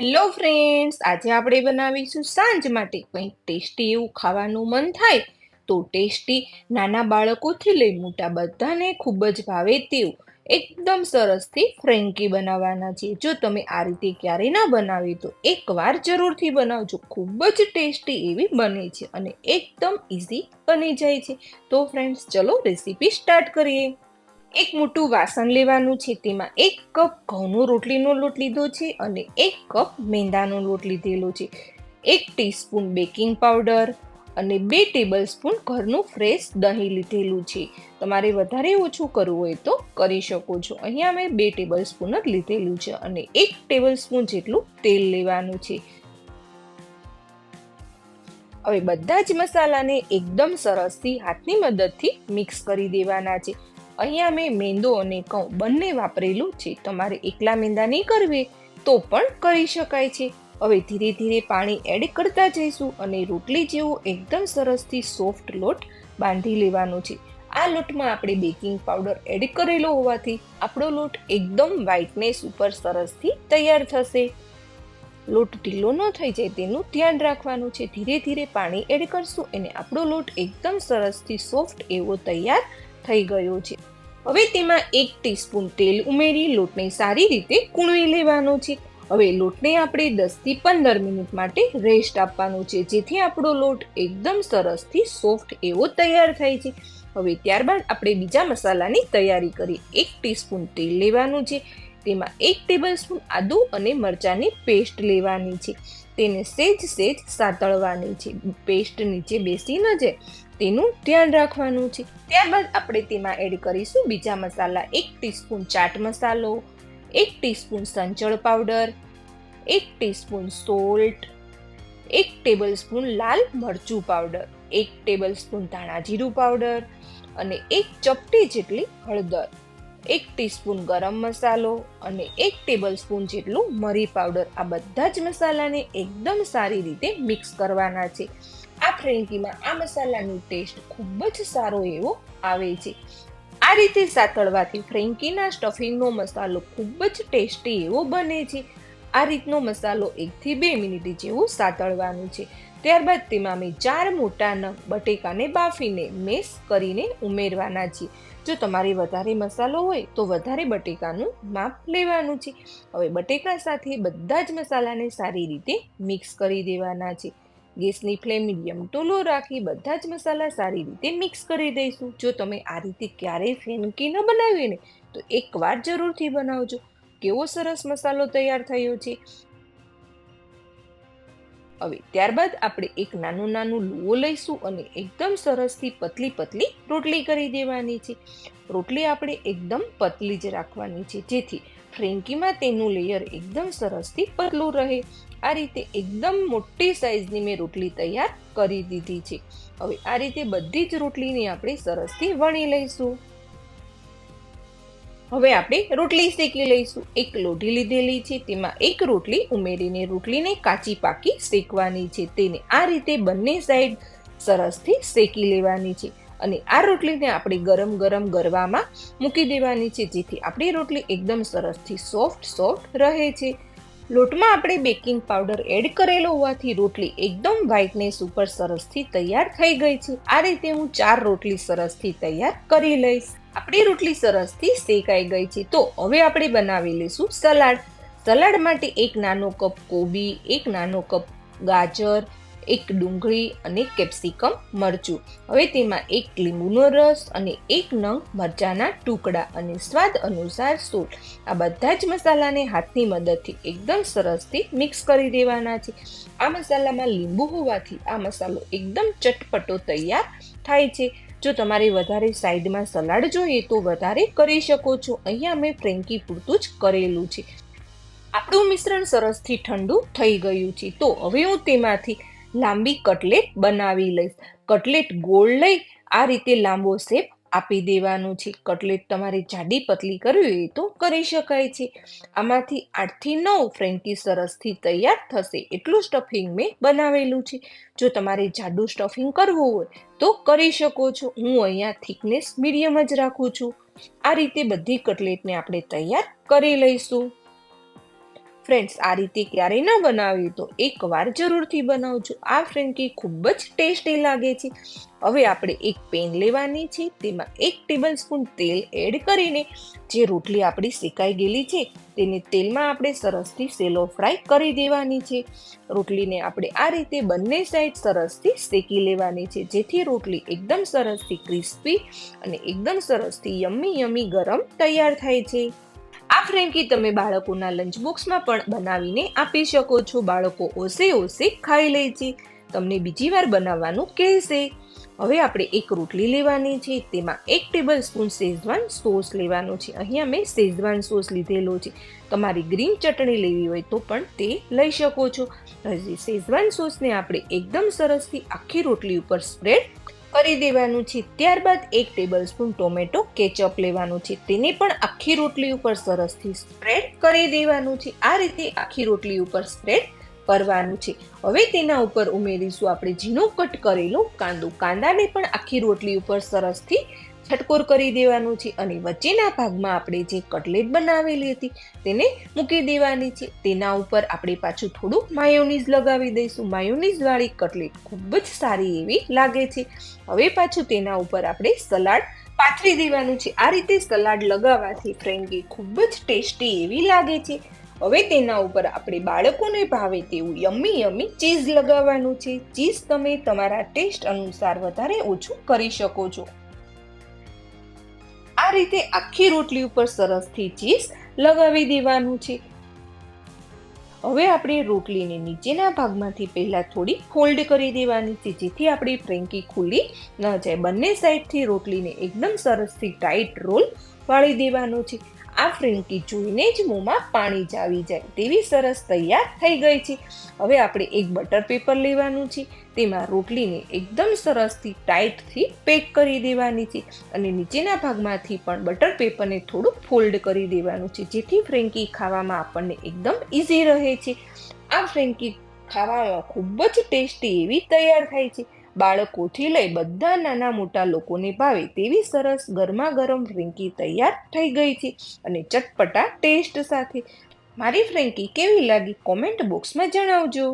Hello friends આજે આપણે બનાવીશું સાંજ માટે કંઈક ટેસ્ટી એવું ખાવાનું મન થાય તો ટેસ્ટી નાના બાળકોથી લઈ મોટા બધાને ખૂબ જ ભાવે તેવું. એકદમ સરસથી ફ્રેન્કી બનાવવાના છે. જો તમે આ રીતે ક્યારેય ના બનાવી તો એકવાર જરૂરથી બનાવજો. ખૂબ જ ટેસ્ટી એવી બને છે અને એકદમ ઇઝી બની જાય છે. તો ફ્રેન્ડ્સ ચલો રેસીપી સ્ટાર્ટ કરીએ. એક મોટું વાસણ લેવાનું છે. તેમાં એક કપ ઘઉંનો રોટલીનો લોટ લીધો છે અને એક કપ મેંદાનો લોટ લીધેલો છે. એક ટીસ્પૂન બેકિંગ પાવડર અને બે ટેબલ સ્પૂન ઘરનું ફ્રેશ દહીં લીધેલું છે. તમારે વધારે ઓછું કરવું હોય તો કરી શકો છો. અહીંયા મેં બે ટેબલ સ્પૂન જ લીધેલું છે અને એક ટેબલ સ્પૂન જેટલું તેલ લેવાનું છે. હવે બધા જ મસાલાને એકદમ સરસથી હાથની મદદથી મિક્સ કરી દેવાના છે. અહીંયા મેં મેંદો અને ઘઉં બંને વાપરેલું છે. તમારે એકલા મેંદા નહીં કરવી, તો પણ કરી શકાય છે. હવે ધીરે ધીરે પાણી એડ કરતા જઈશું અને રોટલી જેવો એકદમ સરસથી સોફ્ટ લોટ બાંધી લેવાનો છે. આ લોટમાં આપણે બેકિંગ પાવડર એડ કરેલો હોવાથી આપણો લોટ એકદમ વ્હાઇટનેસ ઉપર સરસથી તૈયાર થશે. લોટ ઢીલો ન થઈ જાય તેનું ધ્યાન રાખવાનું છે. ધીરે ધીરે પાણી એડ કરશું અને આપણો લોટ એકદમ સરસથી સોફ્ટ એવો તૈયાર થઈ ગયો છે. હવે તેમાં એક ટીસ્પૂન તેલ ઉમેરી, લોટને સારી રીતે કૂણવી લેવાનો છે. હવે લોટને આપણે દસથી પંદર મિનિટ માટે રેસ્ટ આપવાનો છે, જેથી આપણો લોટ એકદમ સરસથી સોફ્ટ એવો તૈયાર થાય છે. હવે ત્યારબાદ આપણે બીજા મસાલાની તૈયારી કરીએ એક ટીસ્પૂન તેલ લેવાનું છે. તેમાં એક ટેબલ સ્પૂન આદુ અને મરચાંની પેસ્ટ લેવાની છે. તેને સેજ સેજ સાતળવાની છે. પેસ્ટ નીચે બેસી ન જાય. તેનું ધ્યાન રાખવાનું છે. ત્યારબાદ આપણે તેમાં એડ કરીશું બીજા મસાલા. એક ટીસ્પૂન ચાટ મસાલો, એક ટીસ્પૂન સંચળ પાવડર એક ટીસ્પૂન સોલ્ટ એક ટેબલ સ્પૂન લાલ મરચું પાવડર એક ટેબલ સ્પૂન ધાણા જીરું પાવડર અને એક ચપટી જેટલી હળદર. એક ટીસ્પૂન ગરમ મસાલો અને એક ટેબલ સ્પૂન જેટલું મરી પાવડર. આ બધા જ મસાલાને એકદમ સારી રીતે મિક્સ કરવાના છે. આ ફ્રેન્કીમાં આ મસાલાનો ટેસ્ટ ખૂબ જ સારો એવો આવે છે. આ રીતે સાતળવાથી ફ્રેન્કીના સ્ટફિંગનો મસાલો ખૂબ જ ટેસ્ટી એવો બને છે. આ રીતનો મસાલો એકથી બે મિનિટ જેવું સાતળવાનું છે. ત્યારબાદ તેમાં મેં ચાર મોટા નંગ બટેકાને બાફીને મેસ કરીને ઉમેરવાના છે. જો તમારે વધારે મસાલો હોય તો વધારે બટેકાનું માપ લેવાનું છે. હવે બટેકા સાથે બધા જ મસાલાને સારી રીતે મિક્સ કરી દેવાના છે. ગેસની ફ્લેમ મીડિયમ ટુ લો રાખી બધા જ મસાલા સારી રીતે મિક્સ કરી દઈશું. જો તમે આ રીતે ક્યારેય ફેનકી ન બનાવીને તો એકવાર જરૂરથી બનાવજો. કેવો સરસ મસાલો તૈયાર થયો છે. હવે ત્યારબાદ આપણે એક નાનું નાનું લુઓ લઈશું અને એકદમ સરસથી પતલી પતલી રોટલી કરી દેવાની છે. રોટલી આપણે એકદમ પતલી જ રાખવાની છે, જેથી ફ્રેન્કીમાં તેનું લેયર એકદમ સરસથી પતલું રહે. આ રીતે એકદમ મોટી સાઇઝની મેં રોટલી તૈયાર કરી દીધી છે. હવે આ રીતે બધી જ રોટલીને આપણે સરસથી વણી લઈશું. હવે આપણે રોટલી શેકી લઈશું. એક લોઢી લીધેલી છે, તેમાં એક રોટલી ઉમેરીને રોટલીને કાચી પાકી શેકવાની છે. તેને આ રીતે બંને સાઈડ સરસથી શેકી લેવાની છે અને આ રોટલીને આપણે ગરમ ગરમ ગરવામાં મૂકી દેવાની છે, જેથી આપણી રોટલી એકદમ સરસથી સોફ્ટ સોફ્ટ રહે છે. લોટમાં આપણે બેકિંગ પાવડર એડ કરેલો હોવાથી રોટલી એકદમ વ્હાઇટનેસ ઉપર સરસથી તૈયાર થઈ ગઈ છે. આ રીતે હું ચાર રોટલી સરસથી તૈયાર કરી લઈશ. આપણી રોટલી સરસથી શેકાઈ ગઈ છે. તો હવે આપણે બનાવી લઈશું સલાડ. સલાડ માટે એક નાનો કપ કોબી, એક નાનો કપ ગાજર, એક ડુંગળી અને કેપ્સિકમ મરચું. હવે તેમાં એક લીંબુનો રસ અને એક નંગ મરચાના ટુકડા અને સ્વાદ અનુસાર સોલ આ બધા જ મસાલાને હાથની મદદથી એકદમ સરસથી મિક્સ કરી દેવાના છે. આ મસાલામાં લીંબુ હોવાથી આ મસાલો એકદમ ચટપટો તૈયાર થાય છે. જો તમારે વધારે સાઈડમાં સલાડ જોઈએ તો વધારે કરી શકો છો. અહીંયા મેં ફ્રેન્કી પૂરતું જ કરેલું છે. આપણું મિશ્રણ સરસથી ઠંડુ થઈ ગયું છે. તો હવે હું તેમાંથી લાંબી કટલેટ બનાવી લઈશ. કટલેટ ગોળ લઈ આ રીતે લાંબો શેપ આપી દેવાનું છે, કટલેટ તમારે જાડી પતલી કરવી હોય તો કરી શકાય છે. આમાંથી આઠથી નવ ફ્રેન્કી સરસથી તૈયાર થશે, એટલું સ્ટફિંગ મેં બનાવેલું છે. જો તમારે જાડું સ્ટફિંગ કરવું હોય તો કરી શકો છો. હું અહીંયા થિકનેસ મીડિયમ જ રાખું છું. આ રીતે બધી કટલેટને આપણે તૈયાર કરી લઈશું. ફ્રેન્ડ્સ આ રીતે ક્યારેય ન બનાવ્યું તો એકવાર જરૂરથી બનાવજો. આ ફ્રેન્કી ખૂબ જ ટેસ્ટી લાગે છે. હવે આપણે એક પેન લેવાની છે. તેમાં એક ટેબલ સ્પૂન તેલ એડ કરીને જે રોટલી આપણી શેકાઈ ગયેલી છે, તેને તેલમાં આપણે સરસથી સેલો ફ્રાય કરી દેવાની છે. રોટલીને આપણે આ રીતે બંને સાઈડ સરસથી શેકી લેવાની છે. જેથી રોટલી એકદમ સરસથી ક્રિસ્પી અને એકદમ સરસથી યમ્મી યમ્મી ગરમ તૈયાર થાય છે. આ ફ્રેન્કી તમે બાળકોના લંચ બોક્સમાં પણ બનાવીને આપી શકો છો. બાળકો ઓસે ઓસે ખાઈ લે છે. તમને બીજી વાર બનાવવાનું કહેશે. હવે આપણે એક રોટલી લેવાની છે. તેમાં એક ટેબલ સ્પૂન શેઝવાન સોસ લેવાનો છે. અહીંયા મેં શેઝવાન સોસ લીધેલો છે. તમારી ગ્રીન ચટણી લેવી હોય તો પણ તે લઈ શકો છો. હજી શેઝવાન સોસને આપણે એકદમ સરસથી આખી રોટલી ઉપર સ્પ્રેડ કરી દેવાનું છે. ત્યારબાદ એક ટેબલ સ્પૂન ટોમેટો કેચઅપ લેવાનું છે. તેને પણ આખી રોટલી ઉપર સરસથી સ્પ્રેડ કરી દેવાનું છે. આ રીતે આખી રોટલી ઉપર સ્પ્રેડ કરવાનું છે. હવે તેના ઉપર ઉમેરીશું આપણે ઝીણું કટ કરેલો કાંદો. કાંદાને પણ આખી રોટલી ઉપર સરસથી છટકોર કરી દેવાનું છે અને વચ્ચેના ભાગમાં આપણે જે કટલેટ બનાવેલી હતી તેને મૂકી દેવાની છે. તેના ઉપર આપણે પાછું થોડું માયોનીઝ લગાવી દઈશું. માયોનીઝવાળી કટલેટ ખૂબ જ સારી એવી લાગે છે. હવે પાછું તેના ઉપર આપણે સલાડ પાથરી દેવાનું છે. આ રીતે સલાડ લગાવવાથી ફ્રેન્કી ખૂબ જ ટેસ્ટી એવી લાગે છે. હવે તેના ઉપર આપણે બાળકોને ભાવે તેવું યમ્મી યમ્મી ચીઝ લગાવવાનું છે. ચીઝ તમે તમારા ટેસ્ટ અનુસાર વધારે ઓછું કરી શકો છો. આ રીતે આખી રોટલી ઉપર સરસથી ચીઝ લગાવી દેવાનું છે. હવે આપણે રોટલીને નીચેના ભાગમાંથી પહેલાં થોડી ફોલ્ડ કરી દેવાની છે, જેથી આપણી ફ્રેન્કી ખુલ્લી ન જાય. બંને સાઈડથી રોટલીને એકદમ સરસથી ટાઈટ રોલ વાળી દેવાનું છે. આ ફ્રેન્કી જોઈને જ મોંમાં પાણી જ આવી જાય તેવી સરસ તૈયાર થઈ ગઈ છે. હવે આપણે એક બટર પેપર લેવાનું છે. તેમાં રોટલીને એકદમ સરસથી ટાઈટથી પેક કરી દેવાની છે અને નીચેના ભાગમાંથી પણ બટર પેપરને થોડું ફોલ્ડ કરી દેવાનું છે, જેથી ફ્રેન્કી ખાવામાં આપણને એકદમ ઇઝી રહે છે. આ ફ્રેન્કી ખાવામાં ખૂબ જ ટેસ્ટી એવી તૈયાર થાય છે. બાળકોથી લઈ બધા નાના મોટા લોકોને ભાવે તેવી સરસ ગરમા ગરમ ફ્રેન્કી તૈયાર થઈ ગઈ છે અને ચટપટા ટેસ્ટ સાથે. મારી ફ્રેન્કી કેવી લાગી કોમેન્ટ બોક્સમાં જણાવજો.